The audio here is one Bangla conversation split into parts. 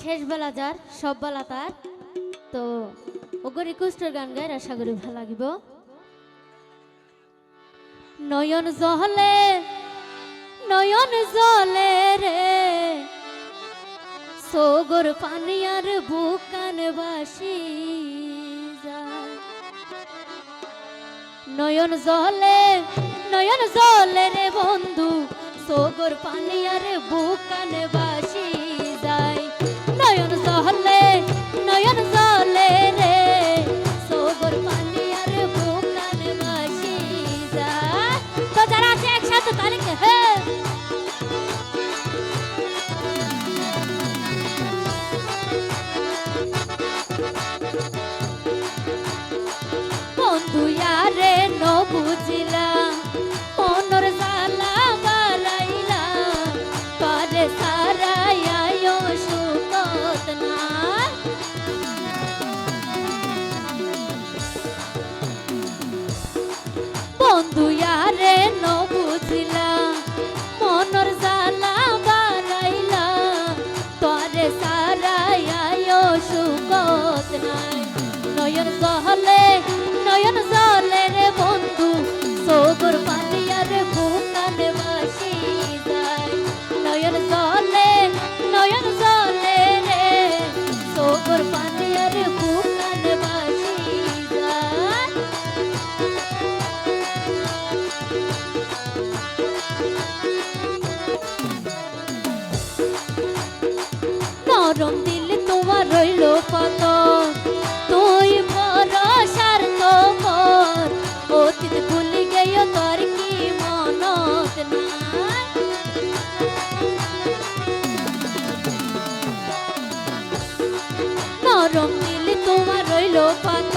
শেষ বেলা যার সব বেলা তার। তো ওগো রিকোয়েস্টের গান গাই আশা করি ভালো লাগিব। নয়ন জহলে নয়ন জলে রে। সোগর পানিয়ার বুকান বাসি নয়ন জলে নয়ন জলে রে বন্ধু, সোগর পানিয়ার বুকান বন্ধু ইয়ারে ন বুঝিলাম মনর জালা বালাইলা তোরে সারায় সুকত নাই। নয়ন নয়ন নরম দিলে, তোমার রইল কত তুই ভরসার তোমার অতীত ভুলি গেয় তোর কি মনত নাই? নরম দিল, তোমার রইল কত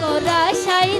করা সাই